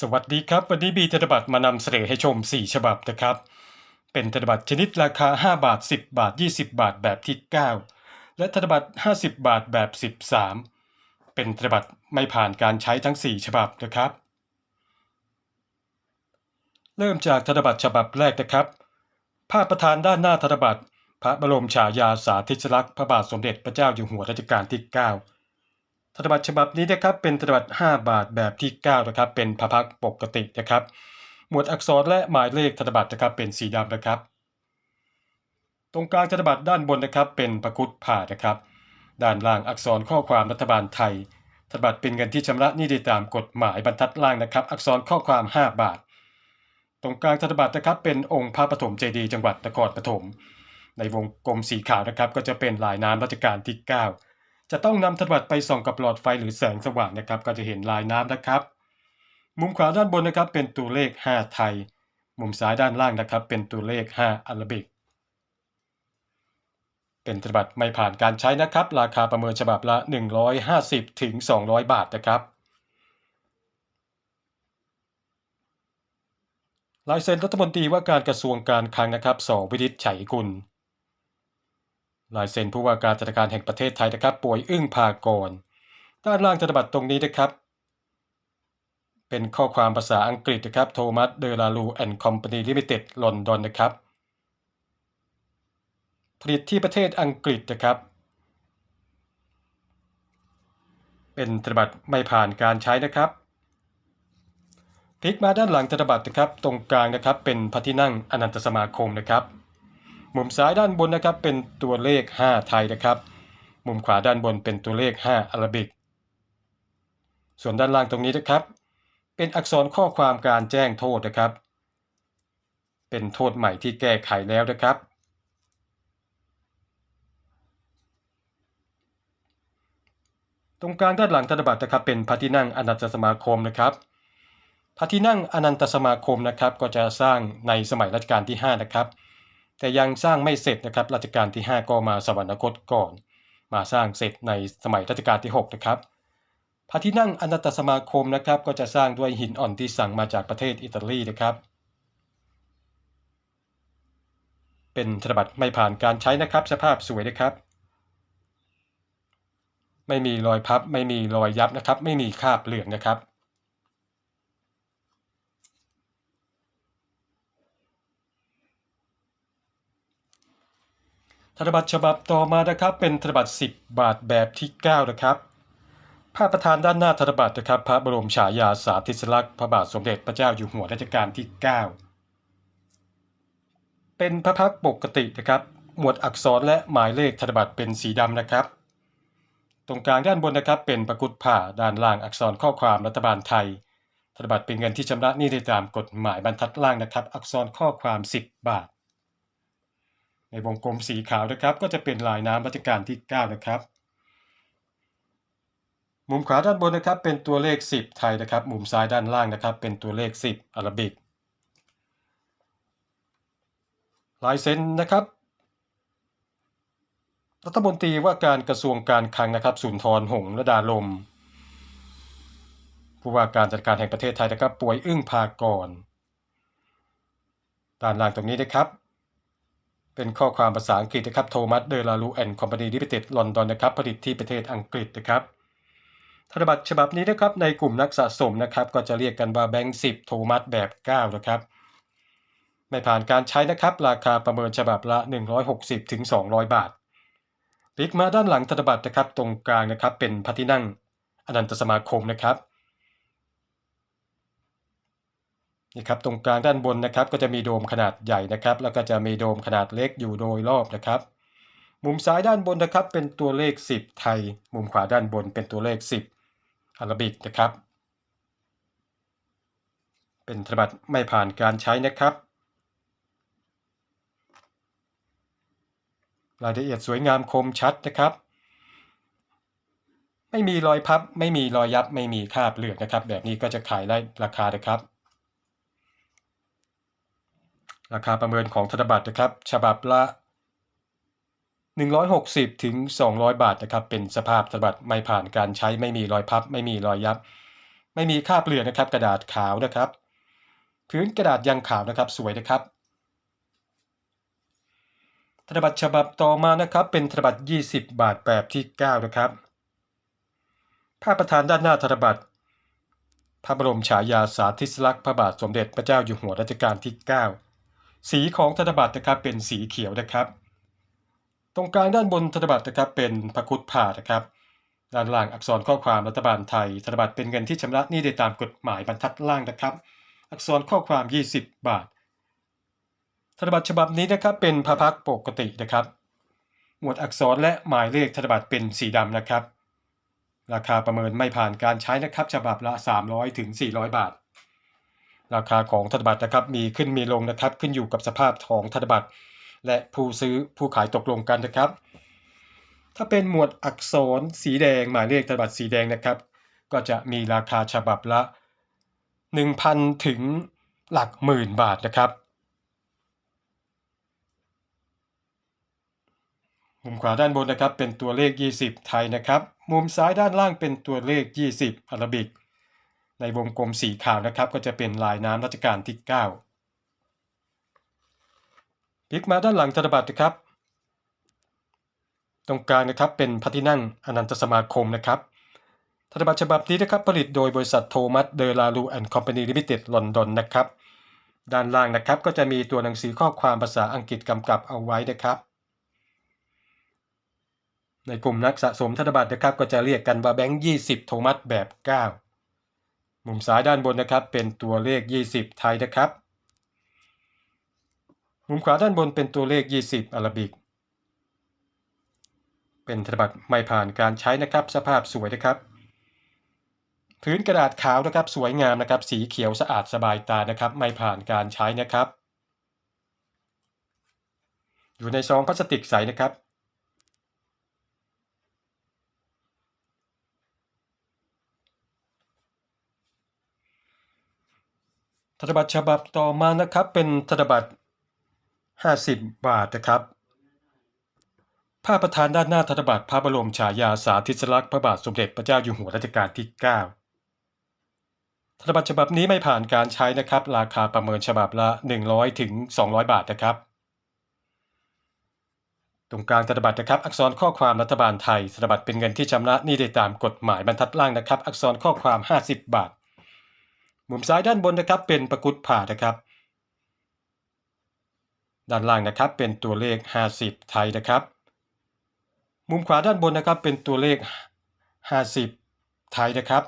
สวัสดีครับ วันนี้มีธนบัตรมานำเสนอให้ชม 4 ฉบับนะครับ เป็นธนบัตรชนิดราคา 5 บาท 10 บาท 20 บาทแบบที่ 9 และธนบัตร 50 บาทแบบ 13 เป็นธนบัตรไม่ผ่านการใช้ทั้ง 4 ฉบับนะครับ เริ่มจากธนบัตรฉบับแรกนะครับ ภาพประธานด้านหน้าธนบัตร พระบรมฉายาสาธิสลักษณ์พระบาทสมเด็จพระเจ้าอยู่หัวรัชกาลที่ 9 ธนบัตรฉบับนี้นะครับเป็นธนบัตร5 บาทแบบที่9นะครับเป็นพพักปกตินะครับ หมวดอักษรและหมายเลขธนบัตรนะครับเป็นสีดำนะครับ ตรงกลางธนบัตรด้านบนนะครับ เป็นพระคุดผ่านะครับ ด้านล่างอักษรข้อความรัฐบาลไทยธนบัตรเป็นเงินที่ชำระหนี้ได้ตามกฎหมายบรรทัดล่างนะครับ อักษรข้อความ 5 บาท ตรงกลางธนบัตรนะครับ เป็นองค์พระปฐมเจดีย์จังหวัดนครปฐมในวงกลมสีขาวนะครับ ก็จะเป็นลายน้ำรัชกาลที่ 9 จะต้องนำธนบัตรไปส่องกับหลอดไฟหรือแสงสว่างนะครับ ก็จะเห็นลายน้ำนะครับ มุมขวาด้านบนนะครับ เป็นตัวเลข 5 ไทย มุมซ้ายด้านล่างนะครับ เป็นตัวเลข 5อาราบิก เป็นธนบัตรไม่ผ่านการใช้นะครับ ราคาประเมินฉบับละ 150ถึง200 บาทนะครับลายเซ็นรัฐมนตรีว่าการกระทรวงการคลังนะครับสวิริศไฉกุล ลายเซ็นผู้ว่าการธนาคารแห่งประเทศไทยนะครับ ป่วยอึ้งพากรด้านล่างธนบัตรตรงนี้นะครับ เป็นข้อความภาษาอังกฤษนะครับโทมัสเดลาลูแอนด์คอมพานีลิมิเต็ดลอนดอนนะครับ ผลิตที่ประเทศอังกฤษนะครับ เป็นธนบัตรไม่ผ่านการใช้นะครับพลิกมาด้านหลังธนบัตรนะครับ ตรงกลางนะครับ เป็นพระที่นั่งอนันตสมาคมนะครับ มุมซ้ายด้านบนนะครับเป็นตัวเลข 5 ไทยนะครับ มุมขวาด้านบนเป็นตัวเลข 5อาราบิก ส่วนด้านล่างตรงนี้นะครับ เป็นอักษรข้อความการแจ้งโทษนะครับ เป็นโทษใหม่ที่แก้ไขแล้วนะครับ ตรงกลางด้านหลังธนบัตรนะครับเป็นพระที่นั่งอนันตสมาคมนะครับพระที่นั่งอนันตสมาคมนะครับ ก็จะสร้างในสมัยรัชกาลที่ 5 นะครับ แต่ยังสร้างไม่เสร็จนะครับรัชกาลที่ 5 ก็มาสวรรคตก่อน มาสร้างเสร็จในสมัยรัชกาลที่6นะครับพระที่นั่งอนันตสมาคมนะครับ ก็จะสร้างด้วยหินอ่อนที่สั่งมาจากประเทศอิตาลีนะครับเป็นธนบัตรไม่ผ่านการใช้นะครับ สภาพสวยนะครับ ไม่มีรอยพับ ไม่มีรอยยับนะครับ ไม่มีคราบเหลืองนะครับ นบัตรฉบับต่อมานะครับเป็นธนบัตร10 บาทแบบที่ 9 นะครับ ภาพประธานด้านหน้าธนบัตรนะครับ พระบรมฉายาสาธิสลักษณ์พระบาทสมเด็จพระเจ้าอยู่หัวรัชกาลที่ 9 เป็นพระพักปกตินะครับ หมวดอักษรและหมายเลขธนบัตรเป็นสีดำนะครับ ตรงกลางด้านบนนะครับ เป็นประกุดผ่าด้านล่างอักษรข้อความรัฐบาลไทย ธนบัตรเป็นเงินที่ชำระหนี้ได้ตามกฎหมายบรรทัดล่างนะครับ อักษรข้อความ 10 บาท ในวงกลมสีขาวนะครับ ก็จะเป็นลายน้ำรัชกาลที่ 9 นะครับ มุมขวาด้านบนนะครับ เป็นตัวเลข 10 ไทยนะครับ มุมซ้ายด้านล่างนะครับ เป็นตัวเลข 10 อาราบิก ลายเซ็นนะครับรัฐมนตรีว่าการกระทรวงการคลังนะครับสุนทรหงส์ระดาลม ผู้ว่าการจัดการแห่งประเทศไทยนะครับป่วยอึ้งพากรด้านล่างตรงนี้นะครับ เป็นข้อความภาษาอังกฤษนะครับโทมัสเดลาลูแอนด์คอมพานีลิมิเต็ดลอนดอนนะครับผลิตที่ประเทศอังกฤษนะครับธนบัตรฉบับนี้นะครับในกลุ่มนักสะสมนะครับ ก็จะเรียกกันว่าแบงค์10โทมัสแบบ 9 นะครับ ไม่ผ่านการใช้นะครับ ราคาประเมินฉบับละ 160ถึง200 บาทพลิกมาด้านหลังธนบัตรนะครับ ตรงกลางนะครับเป็นพระที่นั่งอนันตสมาคมนะครับ นี่ครับตรงกลางด้านบนนะครับ ก็จะมีโดมขนาดใหญ่นะครับ แล้วก็จะมีโดมขนาดเล็กอยู่โดยรอบนะครับ มุมซ้ายด้านบนนะครับ เป็นตัวเลข 10 ไทย มุมขวาด้านบนเป็นตัวเลข 10อารบิกนะครับ เป็นธนบัตรไม่ผ่านการใช้นะครับรายละเอียดสวยงามคมชัดนะครับ ไม่มีรอยพับ ไม่มีรอยยับ ไม่มีคราบเลือดนะครับ แบบนี้ก็จะขายได้ราคานะครับ ราคาประเมินของธนบัตรนะครับ ฉบับละ 160 ถึง 200 บาทนะครับ เป็นสภาพธนบัตรไม่ผ่านการใช้ไม่มีรอยพับ ไม่มีรอยยับ ไม่มีคราบเลือดนะครับ กระดาษขาวนะครับ พื้นกระดาษยังขาวนะครับสวยนะครับธนบัตรฉบับต่อมานะครับ เป็นธนบัตร 20 บาทแบบที่ 9 นะครับ ภาพประธานด้านหน้าธนบัตร พระบรมฉายาสาธิสลักษณ์พระบาทสมเด็จพระเจ้าอยู่หัวรัชกาลที่ 9 สีของธนบัตรนะครับเป็นสีเขียวนะครับ ตรงกลางด้านบนธนบัตรนะครับเป็นพระคุดผ่านะครับ ด้านล่างอักษรข้อความรัฐบาลไทย ธนบัตรเป็นเงินที่ชำระหนี้ได้ตามกฎหมายบรรทัดล่างนะครับ อักษรข้อความ 20 บาท ธนบัตรฉบับนี้นะครับเป็นพระพักปกตินะครับ หมวดอักษรและหมายเลขธนบัตรเป็นสีดำนะครับ ราคาประเมินไม่ผ่านการใช้นะครับฉบับละ 300ถึง400 บาท ราคาของธนบัตรนะครับมีขึ้นมีลงนะครับขึ้นอยู่กับสภาพของธนบัตร และผู้ซื้อผู้ขายตกลงกันนะครับ ถ้าเป็นหมวดอักษรสีแดงหมายเลขธนบัตรสีแดงนะครับ ก็จะมีราคาฉบับละ 1,000 ถึงหลักหมื่นบาทนะครับมุมขวาด้านบนนะครับเป็นตัวเลข 20 ไทยนะครับ มุมซ้ายด้านล่างเป็นตัวเลข 20 อาราบิก ในวงกลมสีขาวนะครับ ก็จะเป็นลายน้ำรัชกาลที่ 9 พลิกมาด้านหลังธนบัตรนะครับ ตรงกลางนะครับเป็นพระที่นั่งอนันตสมาคมนะครับธนบัตรฉบับนี้นะครับผลิตโดยบริษัทโทมัสเดลาลูแอนด์คอมพานีลิมิเต็ดลอนดอนนะครับ ด้านล่างนะครับก็จะมีตัวหนังสือข้อความภาษาอังกฤษกำกับเอาไว้นะครับ ในกลุ่มนักสะสมธนบัตรนะครับก็จะเรียกกันว่าแบงค์20 โทมัสแบบ 9 มุมซ้ายด้านบนนะครับเป็นตัวเลข 20 ไทยนะครับ มุมขวาด้านบนเป็นตัวเลข 20 อาราบิก เป็นธนบัตรไม่ผ่านการใช้นะครับ สภาพสวยนะครับ พื้นกระดาษขาวนะครับ สวยงามนะครับ สีเขียวสะอาดสบายตานะครับ ไม่ผ่านการใช้นะครับ อยู่ในซองพลาสติกใสนะครับ ธนบัตรฉบับต่อมานะครับ เป็นธนบัตร 50 บาทนะครับภาพประธานด้านหน้าธนบัตรพระบรมฉายาสาธิสลักษณ์พระบาทสมเด็จพระเจ้าอยู่หัวรัชกาลที่ 9 ธนบัตรฉบับนี้ไม่ผ่านการใช้นะครับ ราคาประเมินฉบับละ 100ถึง200 บาทนะครับ ตรงกลางธนบัตรนะครับ อักษรข้อความรัฐบาลไทยธนบัตรเป็นเงินที่ชำระหนี้ได้ตามกฎหมายบรรทัดล่างนะครับ อักษรข้อความ 50 บาท มุมซ้ายด้านบนนะครับเป็นประกุดผ่านะครับ ด้านล่างนะครับเป็นตัวเลข 50 ไทยนะครับ มุมขวาด้านบนนะครับเป็นตัวเลข 50 ไทยนะครับ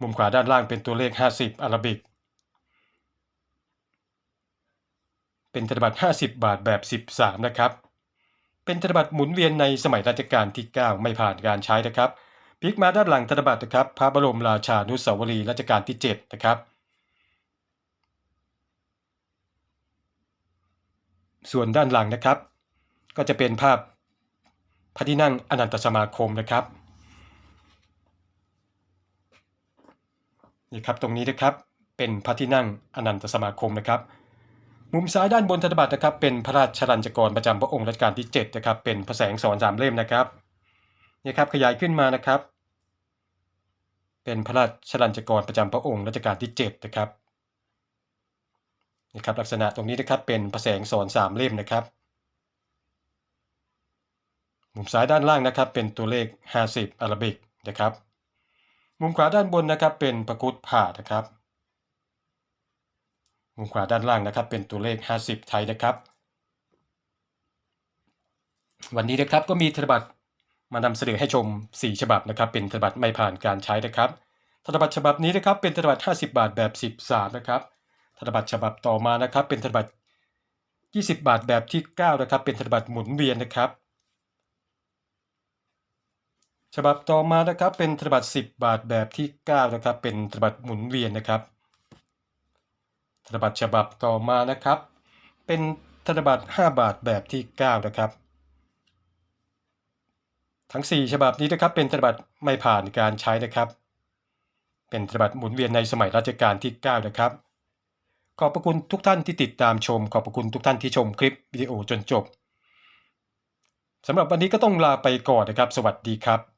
มุมขวาด้านล่างเป็นตัวเลข 50 อาราบิก เป็นธนบัตร 50 บาทแบบ 13 นะครับ เป็นธนบัตรหมุนเวียนในสมัยรัชกาลที่ 9 ไม่ผ่านการใช้นะครับ พลิกมาด้านหลังธนบัตรนะครับ พระบรมราชานุสาวรีย์รัชกาลที่ 7 นะครับ ส่วนด้านหลังนะครับ ก็จะเป็นภาพพระที่นั่งอนันตสมาคมนะครับนี่ครับตรงนี้นะครับเป็นพระที่นั่งอนันตสมาคมนะครับ มุมซ้ายด้านบนธนบัตรนะครับ เป็นพระราชลัญจกรประจำพระองค์รัชกาลที่7นะครับเป็นพระแสงสอนสามเล่มนะครับ นี่ครับขยายขึ้นมานะครับ เป็นพระราชลัญจกรประจำพระองค์รัชกาลที่7นะครับนี่ครับลักษณะตรงนี้นะครับเป็นพระแสงสอนสามเล่มนะครับ มุมซ้ายด้านล่างนะครับ เป็นตัวเลข 50อารบิกนะครับ มุมขวาด้านบนนะครับ เป็นประกุดผ่านะครับ มุมขวาด้านล่างนะครับ เป็นตัวเลข 50 ไทยนะครับ วันนี้นะครับก็มีธนบัตร มานำเสนอให้ชม 4 ฉบับนะครับ เป็นธนบัตรไม่ผ่านการใช้นะครับธนบัตรฉบับนี้นะครับ เป็นธนบัตร50 บาทแบบ13นะครับธนบัตรฉบับต่อมานะครับ เป็นธนบัตร 20 บาทแบบที่ 9 นะครับ เป็นธนบัตรหมุนเวียนนะครับ ฉบับต่อมานะครับเป็นธนบัตร 10 บาทแบบที่ 9 นะครับ เป็นธนบัตรหมุนเวียนนะครับธนบัตรฉบับต่อมานะครับ เป็นธนบัตร 5 บาทแบบที่ 9 นะครับ ทั้ง 4 ฉบับนี้นะครับเป็นธนบัตรไม่ผ่านการใช้นะครับ เป็นธนบัตรหมุนเวียนในสมัยรัชกาลที่9นะครับขอบพระคุณทุกท่านที่ติดตามชม ขอบพระคุณทุกท่านที่ชมคลิปวิดีโอจนจบสำหรับวันนี้ก็ต้องลาไปก่อนนะครับ สวัสดีครับ